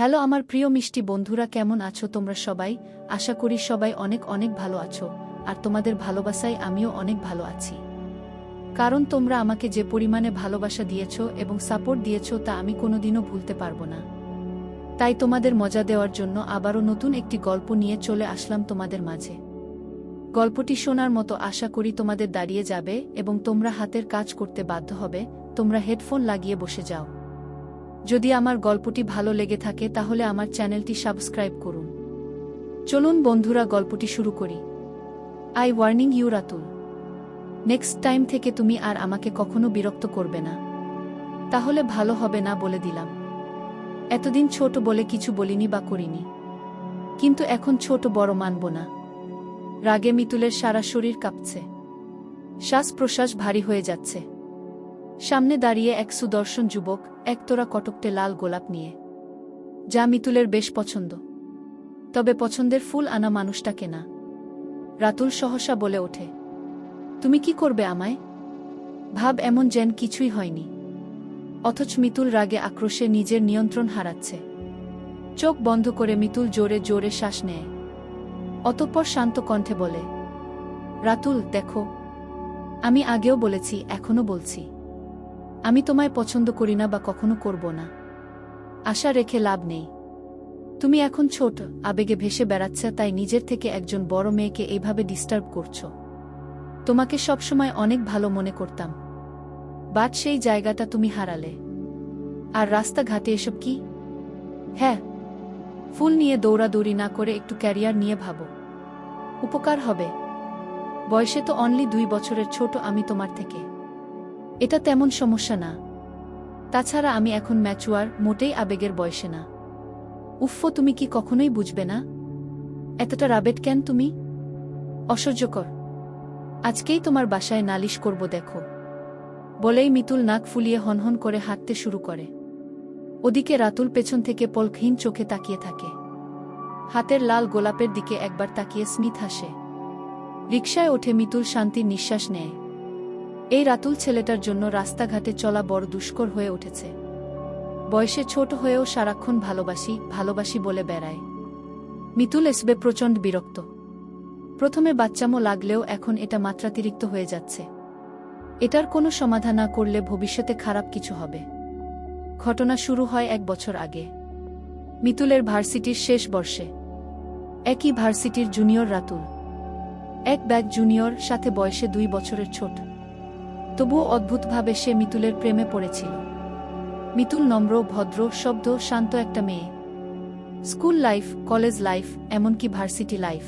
Hello আমার প্রিয় মিষ্টি বন্ধুরা, কেমন আছো তোমরা সবাই? আশা করি সবাই অনেক অনেক ভালো আছো, আর তোমাদের ভালোবাসায় আমিও অনেক ভালো আছি। কারণ তোমরা আমাকে যে পরিমাণে ভালোবাসা দিয়েছ এবং সাপোর্ট দিয়েছ তা আমি কোনোদিনও ভুলতে পারব না। তাই তোমাদের মজা দেওয়ার জন্য আবারও নতুন একটি গল্প নিয়ে চলে আসলাম তোমাদের মাঝে। গল্পটি শোনার মতো আশা করি তোমাদের দাঁড়িয়ে যাবে এবং তোমরা হাতের কাজ করতে বাধ্য হবে, তোমরা হেডফোন লাগিয়ে বসে যাও। যদি আমার গল্পটি ভালো লেগে থাকে তাহলে আমার চ্যানেলটি সাবস্ক্রাইব করুন। চলুন বন্ধুরা, গল্পটি শুরু করি। I warning you Ratul. Next time থেকে তুমি আর আমাকে কখনো বিরক্ত করবে না। তাহলে ভালো হবে না বলে দিলাম। এতদিন ছোট বলে কিছু বলিনি বা করিনি। কিন্তু এখন ছোট বড় মানব না। রাগে মিতুলের সারা শরীর কাঁপছে। শ্বাস প্রশ্বাস ভারী হয়ে যাচ্ছে। সামনে দাঁড়িয়ে এক সুদর্শন যুবক একতোরা কটকটে লাল গোলাপ নিয়ে। যা মিতুলের বেশ পছন্দ। তবে পছন্দের ফুল আনা মানুষটাকে না রাতুল সহসা বলে ওঠে, তুমি কি করবে আমায়? ভাব এমন যেন কিছুই হয়নি। অথচ মিতুল রাগে আক্রোশে নিজের নিয়ন্ত্রণ হারাচ্ছে। চোখ বন্ধ করে মিতুল জোরে জোরে শ্বাস নেয়। অতঃপর শান্ত কণ্ঠে বলে, রাতুল, দেখো, আমি আগেও বলেছি, এখনও বলছি। আমি তোমায় পছন্দ করি না বা কখনো করব না। আশা রেখে লাভ নেই। তুমি এখন ছোট, আবেগে ভেসে বেড়াচ্ছে, তাই নিজের থেকে একজন বড় মেয়েকে এইভাবে ডিস্টার্ব করছ। তোমাকে সবসময় অনেক ভালো মনে করতাম। বাট সেই জায়গাটা তুমি হারালে। আর রাস্তাঘাটে এসব কি? হ্যাঁ। ফুল নিয়ে দৌড়াদৌড়ি না করে একটু ক্যারিয়ার নিয়ে ভাবো। উপকার হবে। বয়সে তো অনলি দুই বছরের ছোট আমি তোমার থেকে। এটা তেমন সমস্যা না। তাছাড়া আমি এখন ম্যাচুয়ার মোটেই আবেগের বয়সে না। উফ্ফ, তুমি কি কখনোই বুঝবে না? এতটা রাবেট কেন তুমি? অসহ্যকর। আজকেই তোমার বাসায় নালিশ করব, দেখো। বলেই মিতুল নাক ফুলিয়ে হনহন করে হাঁটতে শুরু করে। ওদিকে রাতুল পেছন থেকে পলকহীন চোখে তাকিয়ে থাকে। হাতের লাল গোলাপের দিকে একবার তাকিয়ে স্মিথ হাসে। রিকশায় ওঠে মিতুল শান্তির নিঃশ্বাস নেয়। এই রাতুল ছেলেটার জন্য রাস্তাঘাটে চলা বড় দুষ্কর হয়ে উঠেছে। বয়সে ছোট হয়েও সারাক্ষণ ভালোবাসি ভালোবাসি বলে বেড়ায়। মিতুল এসবে প্রচণ্ড বিরক্ত। প্রথমে বাচ্চামো লাগলেও এখন এটা মাত্রাতিরিক্ত হয়ে যাচ্ছে। এটার কোনো সমাধান না করলে ভবিষ্যতে খারাপ কিছু হবে। ঘটনা শুরু হয় এক বছর আগে। মিতুলের ভার্সিটির শেষ বর্ষে। একই ভার্সিটির জুনিয়র রাতুল। এক ব্যাগ জুনিয়র, সাথে বয়সে দুই বছরের ছোট। তবুও অদ্ভুতভাবে সে মিতুলের প্রেমে পড়েছিল। মিতুল নম্র, ভদ্র, শব্দ, শান্ত একটা মেয়ে। স্কুল লাইফ, কলেজ লাইফ, এমনকি ভার্সিটি লাইফ।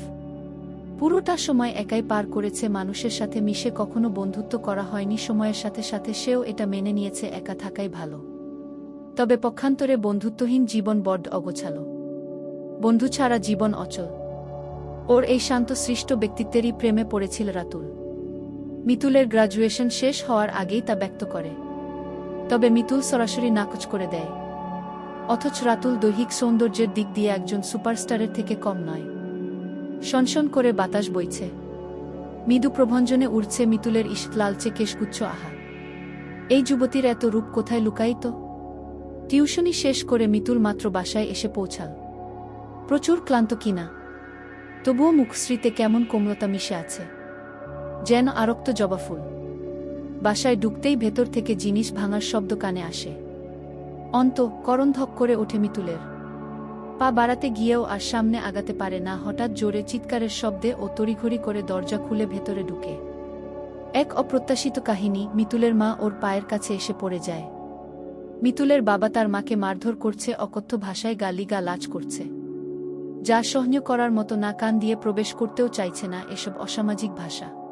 পুরোটা সময় একাই পার করেছে মানুষের সাথে মিশে কখনো বন্ধুত্ব করা হয়নি, সময়ের সাথে সাথে সেও এটা মেনে নিয়েছে একা থাকাই ভালো। তবে পক্ষান্তরে বন্ধুত্বহীন জীবন বড্ড অগোছালো। বন্ধু ছাড়া জীবন অচল। ওর এই শান্ত, সৃষ্ট ব্যক্তিত্বেরই প্রেমে পড়েছিল রাতুল। মিতুলের গ্রাজুয়েশন শেষ হওয়ার আগেই তা ব্যক্ত করে। তবে মিতুল সরাসরি নাকচ করে দেয়। অথচ রাতুল দৈহিক সৌন্দর্যের দিক দিয়ে একজন সুপারস্টারের থেকে কম নয়। শনশন করে বাতাস বইছে। মৃদু প্রভঞ্জনে উড়ছে মিতুলের ইস্ট লালচে কেশগুচ্ছ আহা। এই যুবতীর এত রূপ কোথায় লুকাইত টিউশনি শেষ করে মিতুল মাত্র বাসায় এসে পৌঁছাল। প্রচুর ক্লান্ত কিনা। তবুও মুখশ্রীতে কেমন কোমলতা মিশে আছে। যেন আরক্ত জবাফুল বাসায় ঢুকতেই ভেতর থেকে জিনিস ভাঙার শব্দ কানে আসে। অন্ত করণধক করে ওঠে মিতুলের। পা বাড়াতে গিয়েও আর সামনে আগাতে পারে না, হঠাৎ জোরে চিৎকারের শব্দে ও তড়িঘড়ি করে দরজা খুলে ভেতরে ঢুকে। এক অপ্রত্যাশিত কাহিনী, মিতুলের মা ওর পায়ের কাছে এসে পড়ে যায়। মিতুলের বাবা তার মাকে মারধর করছে, অকথ্য ভাষায় গালি লাজ করছে। যা সহ্য করার মতো না, কান দিয়ে প্রবেশ করতেও চাইছে না এসব অসামাজিক ভাষা।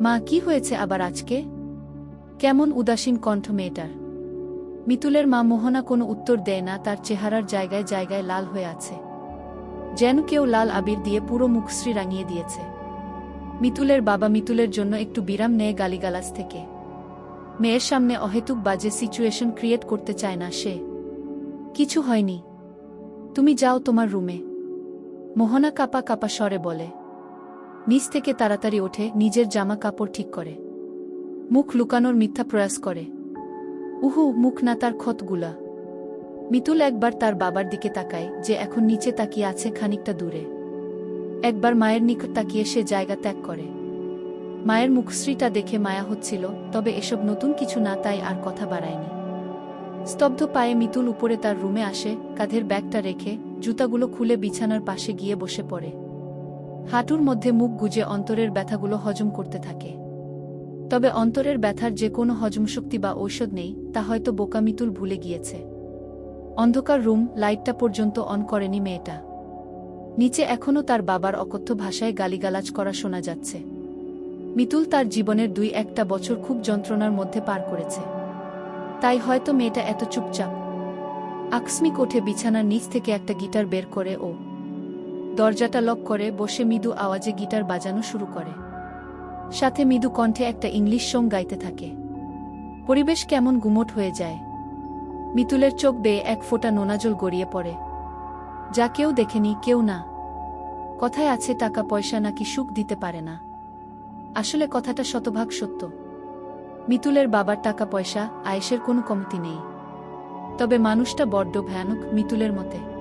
মা, কি হয়েছে আবার আজকে? কেমন উদাসীন কণ্ঠ মেয়েটার। মিতুলের মা মোহনা কোনো উত্তর দেয় না, তার চেহারার জায়গায় জায়গায় লাল হয়ে আছে। যেন কেউ লাল আবির দিয়ে পুরো মুখশ্রী রাঙিয়ে দিয়েছে। মিতুলের বাবা মিতুলের জন্য একটু বিরাম নেয় গালিগালাজ থেকে। মেয়ের সামনে অহেতুক বাজে সিচুয়েশন ক্রিয়েট করতে চায় না সে। কিছু হয়নি। তুমি যাও তোমার রুমে। মোহনা কাপা কাপা স্বরে বলে। নিচ থেকে তাড়াতাড়ি ওঠে, নিজের জামা কাপড় ঠিক করে। মুখ লুকানোর মিথ্যা প্রয়াস করে। উহু, মুখ না তার ক্ষতগুলা। মিতুল একবার তার বাবার দিকে তাকায়, যে এখন নিচে তাকিয়ে আছে খানিকটা দূরে। একবার মায়ের নিকট তাকিয়ে সে জায়গা ত্যাগ করে। মায়ের মুখশ্রীটা দেখে মায়া হচ্ছিল, তবে এসব নতুন কিছু না, তাই আর কথা বাড়ায়নি। স্তব্ধ পায়ে মিতুল উপরে তার রুমে আসে, কাঁধের ব্যাগটা রেখে, জুতাগুলো খুলে বিছানার পাশে গিয়ে বসে পড়ে। হাঁটুর মধ্যে মুখ গুজে অন্তরের ব্যথাগুলো হজম করতে থাকে। তবে অন্তরের ব্যথার যে কোনো হজমশক্তি বা ঔষধ নেই, তা হয়তো বোকা মিতুল ভুলে গিয়েছে। অন্ধকার রুম, লাইটটা পর্যন্ত অন করেনি মেয়েটা। নিচে এখনও তার বাবার অকথ্য ভাষায় গালিগালাজ করা শোনা যাচ্ছে। মিতুল তার জীবনের দুই একটা বছর খুব যন্ত্রণার মধ্যে পার করেছে। তাই হয়তো মেয়েটা এত চুপচাপ। আকস্মিক ওঠে বিছানার নিচ থেকে একটা গিটার বের করে ও দরজাটা লক করে বসে মৃদু আওয়াজে গিটার বাজানো শুরু করে। সাথে মৃদু কণ্ঠে একটা ইংলিশ সং গাইতে থাকে। পরিবেশ কেমন গুমট হয়ে যায়। মিতুলের চোখ বেয়ে এক ফোঁটা নোনাজল গড়িয়ে পড়ে। যা কেউ দেখেনি, কেউ না। কথায় আছে টাকা, পয়সা নাকি সুখ দিতে পারে না। আসলে কথাটা শতভাগ সত্য। মিতুলের বাবার টাকা, পয়সা আয়েসের কোনো কমতি নেই। তবে মানুষটা বড্ড ভয়ানক মিতুলের মতে।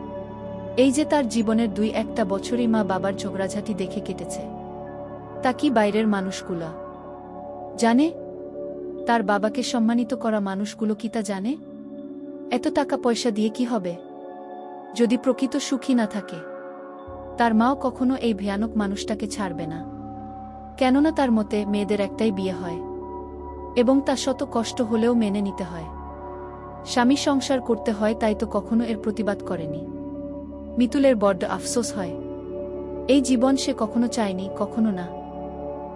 এই যে তার জীবনের দুই একটা বছরই মা বাবার ঝগড়াঝাটি দেখে কেটেছে। তা কি বাইরের মানুষগুলা? জানে? তার বাবাকে সম্মানিত করা মানুষগুলো কি তা জানে? এত টাকা পয়সা দিয়ে কি হবে? যদি প্রকৃত সুখী না থাকে, তার মাও কখনো এই ভয়ানক মানুষটাকে ছাড়বে না। কেননা তার মতে মেয়েদের একটাই বিয়ে হয়, এবং তা শত কষ্ট হলেও মেনে নিতে হয়। স্বামী সংসার করতে হয় তাই তো কখনো এর প্রতিবাদ করেনি। মিতুলের বড্ড আফসোস হয়। এই জীবন সে কখনো চায়নি, কখনো না।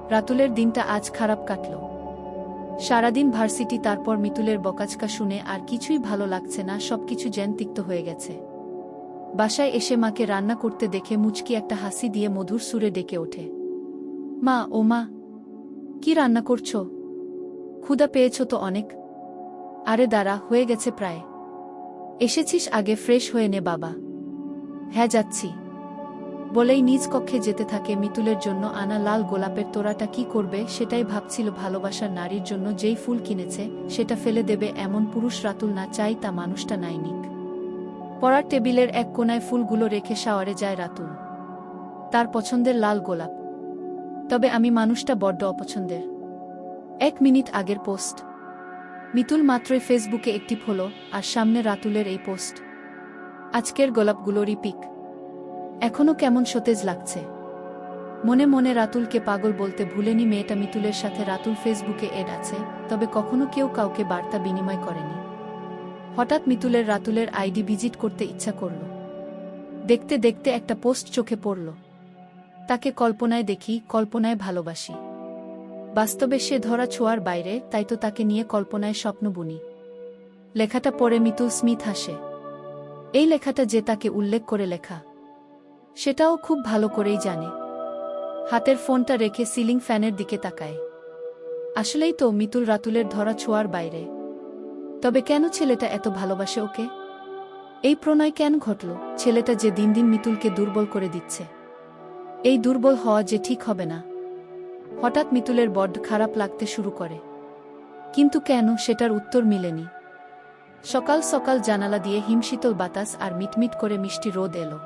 রাতুলের দিনটা আজ খারাপ কাটল। সারাদিন ভার্সিটি, তারপর মিতুলের বকাচকা শুনে আর কিছুই ভালো লাগছে না, সবকিছু জ্যান তিক্ত হয়ে গেছে। বাসায় এসে মাকে রান্না করতে দেখে মুচকি একটা হাসি দিয়ে মধুর সুরে ডেকে ওঠে। মা, ও মা, কি রান্না করছ? ক্ষুদা পেয়েছ তো অনেক? আরে দাঁড়া, হয়ে গেছে প্রায়। এসেছিস আগে, ফ্রেশ হয়ে নে বাবা। হ্যাঁ যাচ্ছি। বলেই নিজ কক্ষে যেতে থাকে মিতুলের জন্য আনা লাল গোলাপের তোড়াটা কি করবে সেটাই ভাবছিল ভালোবাসার নারীর জন্য যেই ফুল কিনেছে, সেটা ফেলে দেবে এমন পুরুষ রাতুল না চাই তা মানুষটা নাই নিক। পড়ার টেবিলের এক কোনায় ফুলগুলো রেখে শাওয়ারে যায় রাতুল। তার পছন্দের লাল গোলাপ। তবে আমি মানুষটা বড্ড অপছন্দের। এক মিনিট আগের পোস্ট। মিতুল মাত্রই ফেসবুকে একটিভ হল আর সামনে রাতুলের এই পোস্ট। আজকের গোলাপগুলোরই পিক। এখনও কেমন সতেজ লাগছে। মনে মনে রাতুলকে পাগল বলতে ভুলেনি মেয়েটা মিতুলের সাথে রাতুল ফেসবুকে এড আছে, তবে কখনো কেউ কাউকে বার্তা বিনিময় করেনি। হঠাৎ মিতুলের রাতুলের আইডি ভিজিট করতে ইচ্ছা করল। দেখতে দেখতে একটা পোস্ট চোখে পড়ল। তাকে কল্পনায় দেখি, কল্পনায় ভালোবাসি। বাস্তবে সে ধরা ছোঁয়ার বাইরে, তাই তো তাকে নিয়ে কল্পনায় স্বপ্ন বুনি লেখাটা পড়ে মিতুল স্মিথ হাসে। এই লেখাটা যে তাকে উল্লেখ করে লেখা, সেটাও খুব ভালো করেই জানে। হাতের ফোনটা রেখে সিলিং ফ্যানের দিকে তাকায়। আসলেই তো মিতুল রাতুলের ধরা ছোঁয়ার বাইরে। তবে কেন ছেলেটা এত ভালোবাসে ওকে? এই প্রণয় কেন ঘটল? ছেলেটা যে দিন দিন মিতুলকে দুর্বল করে দিচ্ছে। এই দুর্বল হওয়া যে ঠিক হবে না। হঠাৎ মিতুলের বড্ড খারাপ লাগতে শুরু করে। কিন্তু কেন সেটার উত্তর মিলেনি। সকাল সকাল জানালা দিয়ে হিমশীতল বাতাস আর মিটমিট করে মিষ্টি রোদ এলো।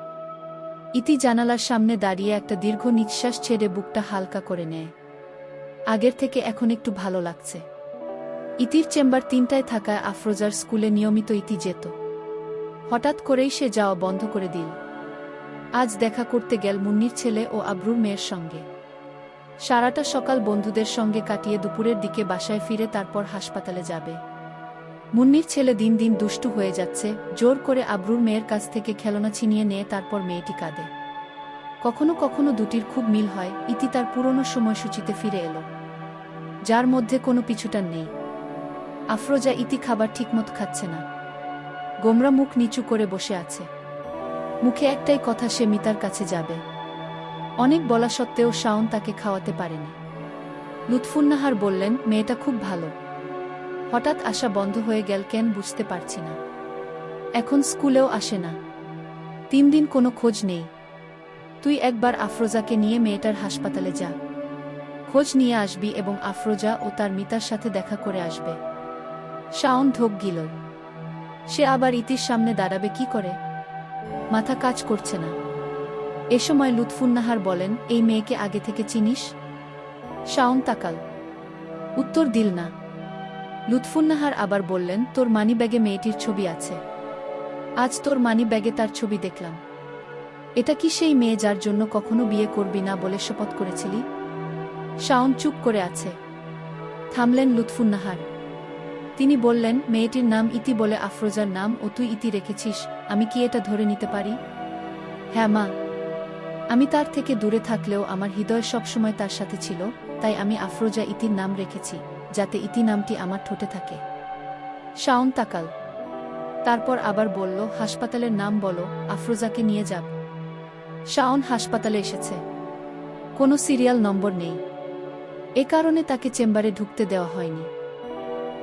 ইতি জানালার সামনে দাঁড়িয়ে একটা দীর্ঘ নিঃশ্বাস ছেড়ে বুকটা হালকা করে নেয়। আগের থেকে এখন একটু ভালো লাগছে। ইতির চেম্বার তিনটায় থাকায় আফরোজার স্কুলে নিয়মিত ইতি যেত। হঠাৎ করেই সে যাওয়া বন্ধ করে দিল। আজ দেখা করতে গেল মুন্নির ছেলে ও আব্রুর মেয়ের সঙ্গে। সারাটা সকাল বন্ধুদের সঙ্গে কাটিয়ে দুপুরের দিকে বাসায় ফিরে তারপর হাসপাতালে যাবে। মুন্নির ছেলে দিন দিন দুষ্টু হয়ে যাচ্ছে, জোর করে আব্রুর মেয়ের কাছ থেকে খেলনা ছিনিয়ে নিয়ে তারপর মেয়েটি কাঁদে। কখনো কখনো দুটির খুব মিল হয়, ইতি তার পুরনো সময়সূচিতে ফিরে এলো। যার মধ্যে কোনো পিছুটান নেই। আফরোজা ইতি খাবার ঠিকমতো খাচ্ছে না। গোমরা মুখ নিচু করে বসে আছে। মুখে একটাই কথা, সে মিতার কাছে যাবে। অনেক বলা সত্ত্বেও শাওন তাকে খাওয়াতে পারেনি। লুৎফুন্নাহার বললেন, মেয়েটা খুব ভালো। হঠাৎ আসা বন্ধ হয়ে গেল কেন বুঝতে পারছি না। এখন স্কুলেও আসে না। তিন দিন কোনো খোঁজ নেই। তুই একবার আফরোজাকে নিয়ে মেয়েটার হাসপাতালে যা। খোঁজ নিয়ে আসবি এবং আফরোজা ও তার মিতার সাথে দেখা করে আসবে। শাওন ধোক গিল। সে আবার ইতির সামনে দাঁড়াবে কি করে? মাথা কাজ করছে না। এ সময় লুৎফুন্নাহার বলেন, এই মেয়েকে আগে থেকে চিনিস? শাওন তাকাল। উত্তর দিল না। লুৎফুন্নাহার আবার বললেন, তোর মানি ব্যাগে মেয়েটির ছবি আছে। আজ তোর মানি ব্যাগে তার ছবি দেখলাম। এটা কি সেই মেয়ে যার জন্য কখনো বিয়ে করবি না বলে শপথ করেছিলি? শাওন চুপ করে আছে। থামলেন লুৎফুন্নাহার। তিনি বললেন, মেয়েটির নাম ইতি বলে আফরোজার নাম ও তুই ইতি রেখেছিস, আমি কি এটা ধরে নিতে পারি? হ্যাঁ মা। আমি তার থেকে দূরে থাকলেও আমার হৃদয় সবসময় তার সাথে ছিল, তাই আমি আফরোজা ইতির নাম রেখেছি। যাতে ইতি নামটি আমার ঠোঁটে থাকে। শাওন তাকাল। তারপর আবার বলল, হাসপাতালের নাম বলো, আফরোজাকে নিয়ে যাব। শাওন হাসপাতালে এসেছে। কোনো সিরিয়াল নম্বর নেই। এ কারণে তাকে চেম্বারে ঢুকতে দেওয়া হয়নি।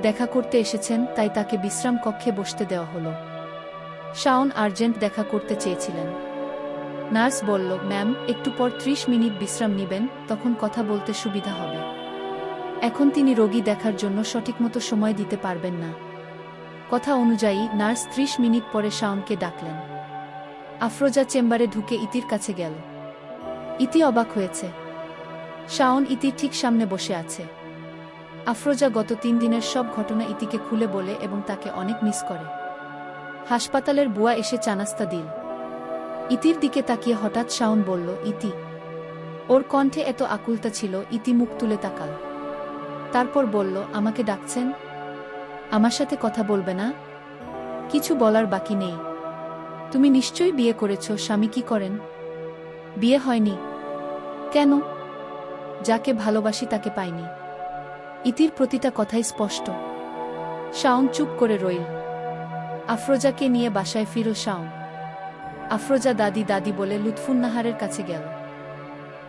দেখা করতে এসেছেন, তাই তাকে বিশ্রাম কক্ষে বসতে দেওয়া হলো। শাওন আর্জেন্ট দেখা করতে চেয়েছিলেন। নার্স বলল, ম্যাম, একটু পর ত্রিশ মিনিট বিশ্রাম নেবেন, তখন কথা বলতে সুবিধা হবে। এখন তিনি রোগী দেখার জন্য সঠিকমতো সময় দিতে পারবেন না। কথা অনুযায়ী, নার্স ত্রিশ মিনিট পরে শাওনকে ডাকলেন। আফরোজা চেম্বারে ঢুকে ইতির কাছে গেল। ইতি অবাক হয়েছে। শাওন ইতির ঠিক সামনে বসে আছে। আফরোজা গত তিন দিনের সব ঘটনা ইতিকে খুলে বলে এবং তাকে অনেক মিস করে। হাসপাতালের বুয়া এসে চানাস্তা দিল। ইতির দিকে তাকিয়ে হঠাৎ শাওন বলল, ইতি, ওর কণ্ঠে এত আকুলতা ছিল, ইতি মুখ তুলে তাকাল। তারপর বলল, আমাকে ডাকছেন? আমার সাথে কথা বলবে না? কিছু বলার বাকি নেই। তুমি নিশ্চয়ই বিয়ে করেছ, স্বামী কি করেন? বিয়ে হয়নি। কেন? যাকে ভালোবাসি তাকে পাইনি। ইতির প্রতিটা কথাই স্পষ্ট। শাওন চুপ করে রইল। আফরোজাকে নিয়ে বাসায় ফিরল শাওন। আফরোজা দাদি দাদি বলে লুৎফুন্নাহারের কাছে গেল।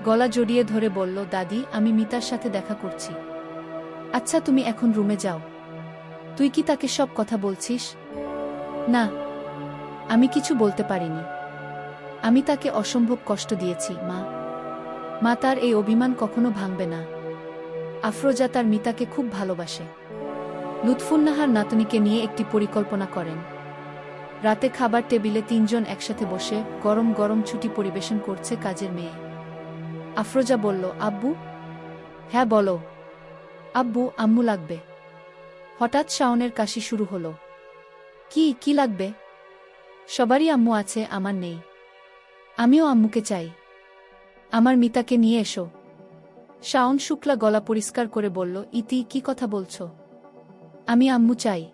গলা জড়িয়ে ধরে বলল, দাদি, আমি মিতার সাথে দেখা করছি। আচ্ছা তুমি এখন রুমে যাও। তুই কি তাকে সব কথা বলছিস? না, আমি কিছু বলতে পারিনি। আমি তাকে অসম্ভব কষ্ট দিয়েছি, মা। মা তার এই অভিমান কখনো ভাঙবে না। আফরোজা তার মিতাকে খুব ভালোবাসে। লুৎফুন্নাহার নাতনিকে নিয়ে একটি পরিকল্পনা করেন। রাতে খাবার টেবিলে তিনজন একসাথে বসে গরম গরম ছুটি পরিবেশন করছে কাজের মেয়ে। আফরোজা বলল, আব্বু? হ্যাঁ বলো। আব্বু, আম্মু লাগবে। হঠাৎ শাওনের কাশি শুরু হলো। কি কি লাগবে? সবারই আম্মু আছে, আমার নেই। আমিও আম্মুকে চাই। আমার মিতাকে নিয়ে এসো। শাওন শুক্লা গলা পরিষ্কার করে বলল, ইতি, কি কথা বলছো? আমি আম্মু চাই।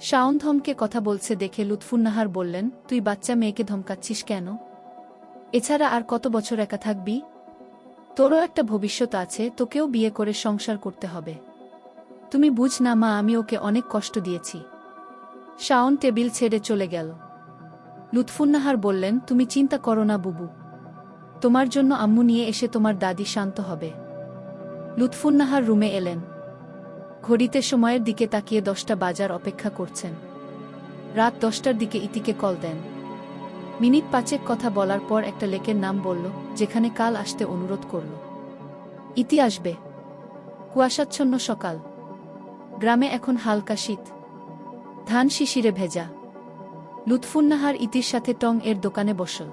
শাওন ধমকে কথা বলছে দেখে লুৎফুন্নাহার বললেন, তুই বাচ্চা মেয়েকে ধমকাচ্ছিস কেন? এছাড়া আর কত বছর একা থাকবি? তোরও একটা ভবিষ্যৎ আছে, তোকেও বিয়ে করে সংসার করতে হবে। তুমি বুঝ না মা, আমি ওকে অনেক কষ্ট দিয়েছি। শাওন টেবিল ছেড়ে চলে গেল। লুৎফুন্নাহার বললেন, তুমি চিন্তা করো না বুবু। তোমার জন্য আম্মু নিয়ে এসে তোমার দাদি শান্ত হবে। লুৎফুন্নাহার রুমে এলেন। ঘড়িতে সময়ের দিকে তাকিয়ে দশটা বাজার অপেক্ষা করছেন। রাত দশটার দিকে ইতিকে কল দেন। মিনিট পাঁচেক কথা বলার পর একটা লেকের নাম বলল, যেখানে কাল আসতে অনুরোধ করল। ইতি আসবে। কুয়াশাচ্ছন্ন সকাল। গ্রামে এখন হালকা শীত। ধান শিশিরে ভেজা। লুৎফুন্নাহার ইতির সাথে টং এর দোকানে বসল।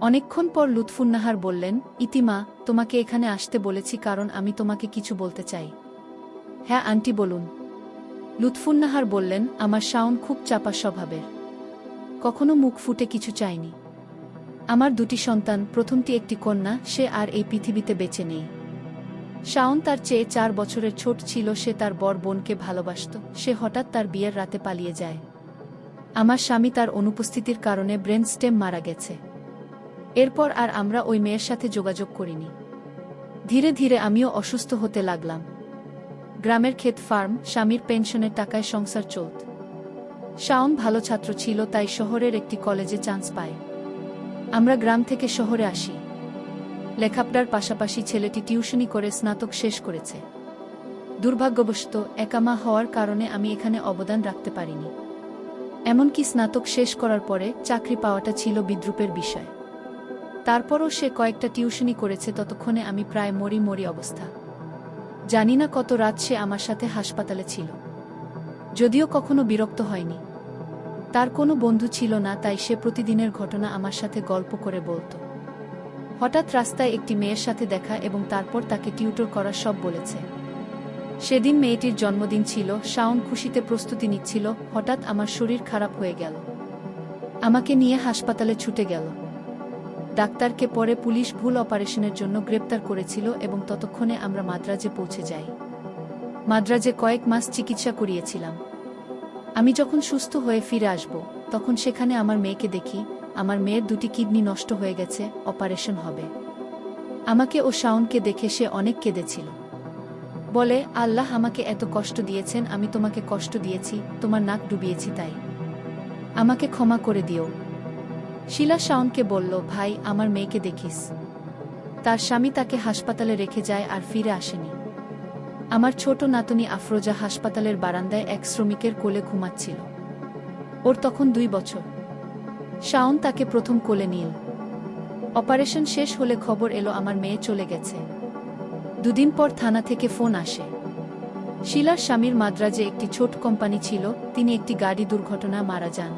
অনেকক্ষণ পর লুৎফুন্নাহার বললেন ইতিমা তোমাকে এখানে আসতে বলেছি কারণ আমি তোমাকে কিছু বলতে চাই। হ্যাঁ আন্টি, বলুন। লুৎফুন্নাহার বললেন, আমার শাওন খুব চাপা স্বভাবের। কখনো মুখ ফুটে কিছু চায়নি। আমার দুটি সন্তান, প্রথমটি একটি কন্যা, সে আর এই পৃথিবীতে বেঁচে নেই। শাওন তার চেয়ে চার বছরের ছোট ছিল, সে তার বর বোনকে ভালোবাসত, সে হঠাৎ তার বিয়ের রাতে পালিয়ে যায়। আমার স্বামী তার অনুপস্থিতির কারণে ব্রেন স্টেম মারা গেছে। এরপর আর আমরা ওই মেয়ের সাথে যোগাযোগ করিনি। ধীরে ধীরে আমিও অসুস্থ হতে লাগলাম। গ্রামের ক্ষেত ফার্ম, স্বামীর পেনশনের টাকায় সংসার চলত। শাওন ভালো ছাত্র ছিল, তাই শহরের একটি কলেজে চান্স পায়। আমরা গ্রাম থেকে শহরে আসি। লেখাপড়ার পাশাপাশি ছেলেটি টিউশনি করে স্নাতক শেষ করেছে। দুর্ভাগ্যবশত একামা হওয়ার কারণে আমি এখানে অবদান রাখতে পারিনি। এমনকি স্নাতক শেষ করার পরে চাকরি পাওয়াটা ছিল বিদ্রুপের বিষয়। তারপরও সে কয়েকটা টিউশনি করেছে, ততক্ষণে আমি প্রায় মরি মরি অবস্থা। জানি না কত রাত সে আমার সাথে হাসপাতালে ছিল। যদিও কখনো বিরক্ত হয়নি। তার কোনো বন্ধু ছিল না, তাই সে প্রতিদিনের ঘটনা আমার সাথে গল্প করে বলতো। হঠাৎ রাস্তায় একটি মেয়ের সাথে দেখা এবং তারপর তাকে টিউটর করা সব বলেছে। সেদিন মেয়েটির জন্মদিন ছিল, শাওন খুশিতে প্রস্তুতি নিচ্ছিল, হঠাৎ আমার শরীর খারাপ হয়ে গেল। আমাকে নিয়ে হাসপাতালে ছুটে গেল। ডাক্তারকে পরে পুলিশ ভুল অপারেশনের জন্য গ্রেপ্তার করেছিল এবং ততক্ষণে আমরা মাদ্রাজে পৌঁছে যাই। মাদ্রাজে কয়েক মাস চিকিৎসা করিয়েছিলাম। আমি যখন সুস্থ হয়ে ফিরে আসব, তখন সেখানে আমার মেয়েকে দেখি, আমার মেয়ের দুটি কিডনি নষ্ট হয়ে গেছে, অপারেশন হবে। আমাকে ও শাওনকে দেখে সে অনেক কেঁদেছিল। বলে, আল্লাহ আমাকে এত কষ্ট দিয়েছেন, আমি তোমাকে কষ্ট দিয়েছি, তোমার নাক ডুবিয়েছি তাই। আমাকে ক্ষমা করে দিও। শিলা শাওনকে বলল, ভাই, আমার মেয়েকে দেখিস। তার স্বামী তাকে হাসপাতালে রেখে যায় আর ফিরে আসেনি। আমার ছোট নাতনি আফরোজা হাসপাতালের বারান্দায় এক শ্রমিকের কোলে ঘুমাচ্ছিল। ওর তখন দুই বছর। শাওন তাকে প্রথম কোলে নিল। অপারেশন শেষ হলে খবর এলো আমার মেয়ে চলে গেছে। দুদিন পর থানা থেকে ফোন আসে। শিলার স্বামীর মাদ্রাজে একটি ছোট কোম্পানি ছিল, তিনি একটি গাড়ি দুর্ঘটনা মারা যান।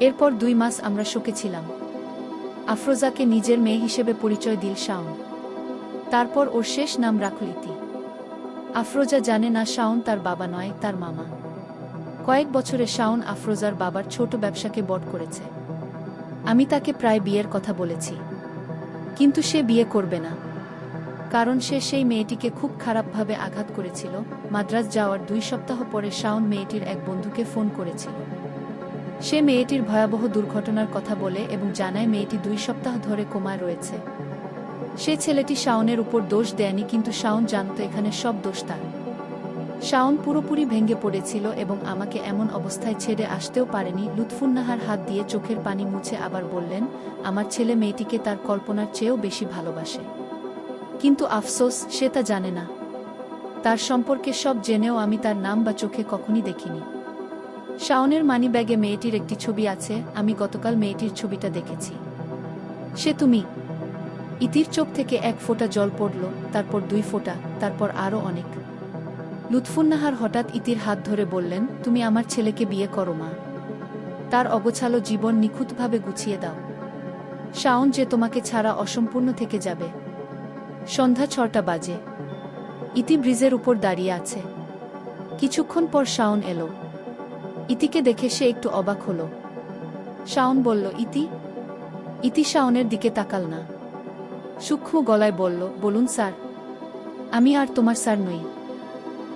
এরপর দুই মাস আমরা শোকে ছিলাম। আফরোজাকে নিজের মেয়ে হিসেবে পরিচয় দিল শাওন। তারপর ওর শেষ নাম রাখল ইতি। আফরোজা জানে না শাওন তার বাবা নয়, তার মামা। কয়েক বছরে শাওন আফরোজার বাবার ছোট ব্যবসাকে বট করেছে। আমি তাকে প্রায় বিয়ের কথা বলেছি। কিন্তু সে বিয়ে করবে না। কারণ সে সেই মেয়েটিকে খুব খারাপভাবে আঘাত করেছিল। মাদ্রাজ যাওয়ার দুই সপ্তাহ পরে শাওন মেয়েটির এক বন্ধুকে ফোন করেছিল। সে মেয়েটির ভয়াবহ দুর্ঘটনার কথা বলে এবং জানায় মেয়েটি দুই সপ্তাহ ধরে কোমায় রয়েছে। সে ছেলেটি শাওনের উপর দোষ দেয়নি, কিন্তু শাওন জানত এখানে সব দোষ তার। শাওন পুরোপুরি ভেঙে পড়েছিল এবং আমাকে এমন অবস্থায় ছেড়ে আসতেও পারেনি। লুৎফুন্নাহার হাত দিয়ে চোখের পানি মুছে আবার বললেন, আমার ছেলে মেয়েটিকে তার কল্পনার চেয়েও বেশি ভালোবাসে। কিন্তু আফসোস, সে তা জানে না। তার সম্পর্কে সব জেনেও আমি তার নাম বা চোখে কখনই দেখিনি। শাওনের মানি ব্যাগে মেয়েটির একটি ছবি আছে, আমি গতকাল মেয়েটির ছবিটা দেখেছি। সে তুমি ইতির চোখ থেকে এক ফোঁটা জল পড়ল, তারপর দুই ফোঁটা, তারপর আরও অনেক। লুৎফুন্নাহার হঠাৎ ইতির হাত ধরে বললেন, তুমি আমার ছেলেকে বিয়ে করো মা। তার অগোছালো জীবন নিখুঁতভাবে গুছিয়ে দাও। শাওন যে তোমাকে ছাড়া অসম্পূর্ণ থেকে যাবে। সন্ধ্যা ছটা বাজে। ইতি ব্রিজের উপর দাঁড়িয়ে আছে। কিছুক্ষণ পর শাওন এলো। ইতিকে দেখে সে একটু অবাক হলো। শাওন বলল, ইতি ইতি শাওনের দিকে তাকাল না। সূক্ষ্ম গলায় বলল, বলুন স্যার, আমি আর তোমার স্যার নই।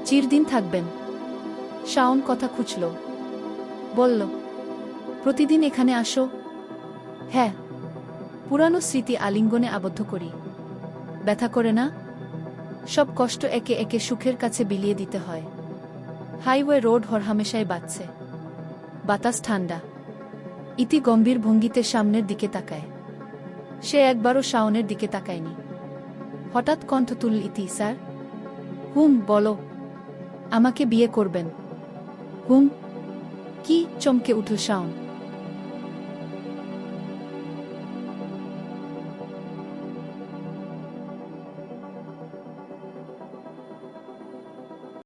চিরদিন থাকবেন। শাওন কথা খুঁজল, বলল, প্রতিদিন এখানে আসো? হ্যাঁ পুরানো স্মৃতি আলিঙ্গনে আবদ্ধ করি। ব্যথা করে না? সব কষ্ট একে একে সুখের কাছে বিলিয়ে দিতে হয়। হাইওয়ে রোড হরহামেশাই বাজছে বাতাস ঠান্ডা। ইতি গম্ভীর ভঙ্গিতে সামনের দিকে তাকায়। সে একবারও শাওনের দিকে তাকায়নি। হঠাৎ কণ্ঠ তুল ইতি, স্যার? হুম, বলো। আমাকে বিয়ে করবেন। হুম? কি? চমকে উঠল শাওন।